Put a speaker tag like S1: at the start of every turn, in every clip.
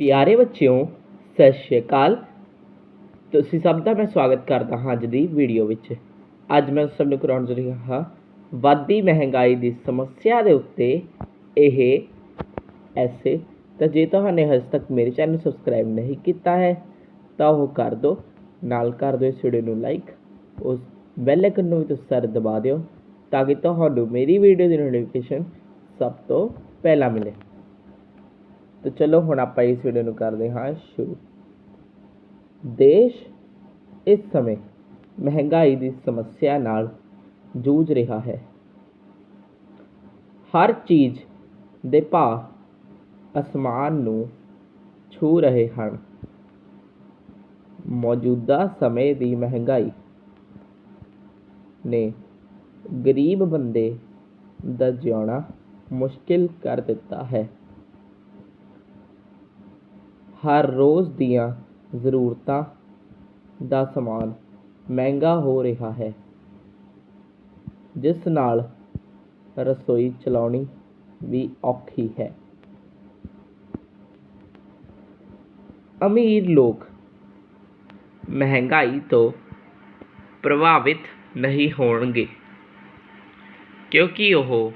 S1: ਪਿਆਰੇ ਬੱਚਿਓ, ਸਤਿ ਸ਼੍ਰੀ ਅਕਾਲ। ਤੁਸੀਂ ਸਭ ਦਾ ਮੈਂ ਸਵਾਗਤ ਕਰਦਾ ਹਾਂ ਅੱਜ ਦੀ ਵੀਡੀਓ ਵਿੱਚ। ਅੱਜ ਮੈਂ ਸਭ ਨੂੰ ਕਰਾਉਣ ਜਾ ਰਿਹਾ ਹਾਂ ਵੱਧਦੀ ਮਹਿੰਗਾਈ ਦੀ ਸਮੱਸਿਆ ਦੇ ਉੱਤੇ ਇਹ ਐਸੇ। ਤਾਂ ਜੇ ਤੁਹਾਨੇ ਹਜੇ ਤੱਕ ਮੇਰੇ ਚੈਨਲ ਨੂੰ ਸਬਸਕ੍ਰਾਈਬ ਨਹੀਂ ਕੀਤਾ ਹੈ, ਤਾਂ ਉਹ ਕਰ ਦਿਓ। ਨਾਲ ਕਰ ਦਿਓ ਇਸ ਵੀਡੀਓ ਨੂੰ ਲਾਈਕ। ਉਸ ਬੈਲ ਆਈਕਨ ਨੂੰ ਵੀ ਤੁਸੀਂ ਸਾਰੇ ਦਬਾ ਦਿਓ, ਤਾਂ ਕਿ ਤੁਹਾਨੂੰ ਮੇਰੀ ਵੀਡੀਓ ਦੀ ਨੋਟੀਫਿਕੇਸ਼ਨ ਸਭ ਤੋਂ ਪਹਿਲਾਂ ਮਿਲੇ। ਤਾਂ ਚਲੋ ਹੁਣ ਆਪਾਂ ਇਸ ਵੀਡੀਓ ਨੂੰ ਕਰਦੇ ਹਾਂ ਸ਼ੁਰੂ। ਦੇਸ਼ ਇਸ ਸਮੇਂ ਮਹਿੰਗਾਈ ਦੀ ਸਮੱਸਿਆ ਨਾਲ ਜੂਝ ਰਿਹਾ ਹੈ। ਹਰ ਚੀਜ਼ ਦੇ ਭਾਅ ਅਸਮਾਨ ਨੂੰ ਛੂ ਰਹੇ ਹਨ। ਮੌਜੂਦਾ ਸਮੇਂ ਦੀ ਮਹਿੰਗਾਈ ਨੇ ਗਰੀਬ ਬੰਦੇ ਦਾ ਜਿਉਣਾ ਮੁਸ਼ਕਿਲ ਕਰ ਦਿੱਤਾ ਹੈ। ਹਰ ਰੋਜ਼ ਦੀਆਂ ਜ਼ਰੂਰਤਾਂ ਦਾ ਸਮਾਨ ਮਹਿੰਗਾ ਹੋ ਰਿਹਾ ਹੈ। ਜਿਸ ਨਾਲ ਰਸੋਈ ਚਲਾਉਣੀ ਵੀ ਔਖੀ ਹੈ। ਅਮੀਰ ਲੋਕ ਮਹਿੰਗਾਈ ਤੋਂ ਪ੍ਰਭਾਵਿਤ ਨਹੀਂ ਹੋਣਗੇ, ਕਿਉਂਕਿ ਉਹ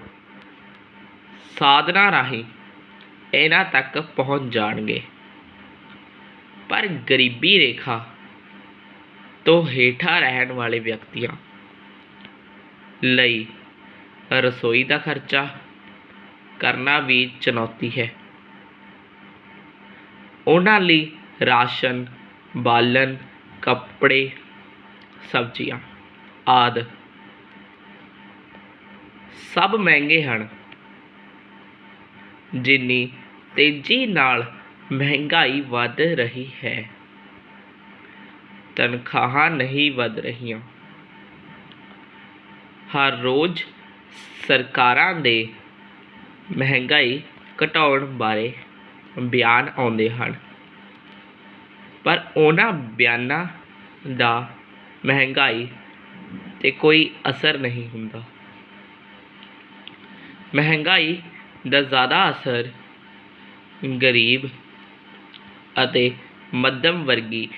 S1: ਸਾਧਨਾਂ ਰਾਹੀਂ ਇਹਨਾਂ ਤੱਕ ਪਹੁੰਚ ਜਾਣਗੇ। ਪਰ ਗਰੀਬੀ ਰੇਖਾ ਤੋਂ ਹੇਠਾਂ ਰਹਿਣ ਵਾਲੇ ਵਿਅਕਤੀਆਂ ਲਈ ਰਸੋਈ ਦਾ ਖਰਚਾ ਕਰਨਾ ਵੀ ਚੁਣੌਤੀ ਹੈ। ਉਹਨਾਂ ਲਈ ਰਾਸ਼ਨ, ਬਾਲਣ, ਕੱਪੜੇ, ਸਬਜ਼ੀਆਂ ਆਦਿ ਸਭ ਮਹਿੰਗੇ ਹਨ, ਜਿੰਨੀ ਤੇਜ਼ੀ ਨਾਲ ਮਹਿੰਗਾਈ ਵੱਧ ਰਹੀ ਹੈ। ਤਨਖਾਹਾਂ ਨਹੀਂ ਵੱਧ ਰਹੀਆਂ। ਹਰ ਰੋਜ਼ ਸਰਕਾਰਾਂ ਦੇ ਮਹਿੰਗਾਈ ਘਟਾਉਣ ਬਾਰੇ ਬਿਆਨ ਆਉਂਦੇ ਹਨ। ਪਰ ਉਹਨਾਂ ਬਿਆਨਾਂ ਦਾ ਮਹਿੰਗਾਈ 'ਤੇ ਕੋਈ ਅਸਰ ਨਹੀਂ ਹੁੰਦਾ। ਮਹਿੰਗਾਈ ਦਾ ਜ਼ਿਆਦਾ ਅਸਰ ਗਰੀਬ ਅਤੇ ਮੱਧਮ ਵਰਗੀ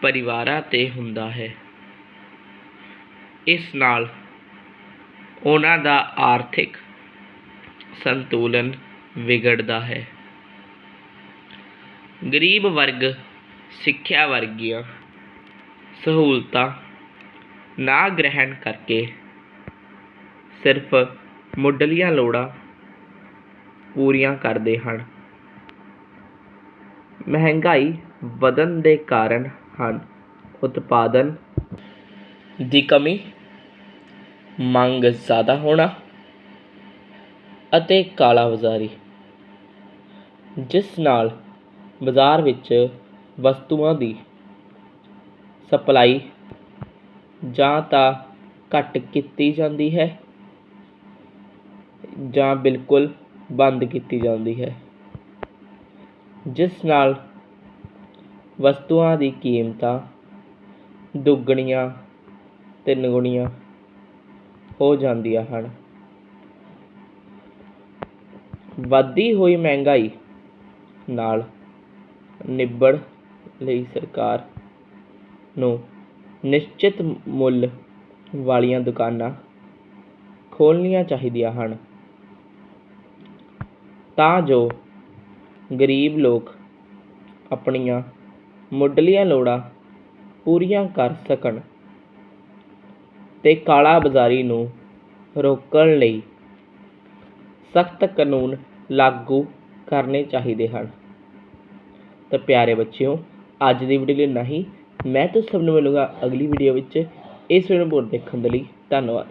S1: ਪਰਿਵਾਰਾਂ 'ਤੇ ਹੁੰਦਾ ਹੈ। ਇਸ ਨਾਲ ਉਹਨਾਂ ਦਾ ਆਰਥਿਕ ਸੰਤੁਲਨ ਵਿਗੜਦਾ ਹੈ। ਗਰੀਬ ਵਰਗ, ਸਿੱਖਿਆ ਵਰਗੀਆਂ ਸਹੂਲਤਾਂ ਨਾ ਗ੍ਰਹਿਣ ਕਰਕੇ ਸਿਰਫ ਮੁੱਢਲੀਆਂ ਲੋੜਾਂ ਪੂਰੀਆਂ ਕਰਦੇ ਹਨ। ਮਹਿੰਗਾਈ ਵਧਣ ਦੇ ਕਾਰਨ ਹਨ। ਉਤਪਾਦਨ ਦੀ ਕਮੀ ਮੰਗ ਜ਼ਿਆਦਾ ਹੋਣਾ ਅਤੇ ਕਾਲਾ ਬਾਜ਼ਾਰੀ, ਜਿਸ ਨਾਲ ਬਾਜ਼ਾਰ ਵਿੱਚ ਵਸਤੂਆਂ ਦੀ ਸਪਲਾਈ ਜਾਂ ਤਾਂ ਘੱਟ ਕੀਤੀ ਜਾਂਦੀ ਹੈ ਜਾਂ ਬਿਲਕੁਲ ਬੰਦ ਕੀਤੀ ਜਾਂਦੀ ਹੈ। ਜਿਸ ਨਾਲ ਵਸਤੂਆਂ ਦੀ ਕੀਮਤਾਂ ਦੁੱਗਣੀਆਂ ਤਿੰਨਗੁਣੀਆਂ ਹੋ ਜਾਂਦੀਆਂ ਹਨ। ਵੱਧਦੀ ਹੋਈ ਮਹਿੰਗਾਈ ਨਾਲ ਨਿੱਬੜ ਲਈ ਸਰਕਾਰ ਨੂੰ ਨਿਸ਼ਚਿਤ ਮੁੱਲ ਵਾਲੀਆਂ ਦੁਕਾਨਾਂ ਖੋਲ੍ਹਣੀਆਂ ਚਾਹੀਦੀਆਂ ਹਨ। ਤਾਂ ਜੋ ਗਰੀਬ ਲੋਕ ਆਪਣੀਆਂ ਮੁੱਢਲੀਆਂ ਲੋੜਾਂ ਪੂਰੀਆਂ ਕਰ ਸਕਣ ਅਤੇ ਕਾਲਾ ਬਾਜ਼ਾਰੀ ਨੂੰ ਰੋਕਣ ਲਈ ਸਖਤ ਕਾਨੂੰਨ ਲਾਗੂ ਕਰਨੇ ਚਾਹੀਦੇ ਹਨ। ਤਾਂ ਪਿਆਰੇ ਬੱਚਿਓ, ਅੱਜ ਦੀ ਵੀਡੀਓ ਲਈ ਨਹੀਂ ਮੈਂ ਤਾਂ ਸਭ ਨੂੰ ਮਿਲੂੰਗਾ ਅਗਲੀ ਵੀਡੀਓ ਵਿੱਚ। ਇਸ ਵੀਡੀਓ ਨੂੰ ਪੂਰਾ ਦੇਖਣ ਦੇ ਲਈ ਧੰਨਵਾਦ।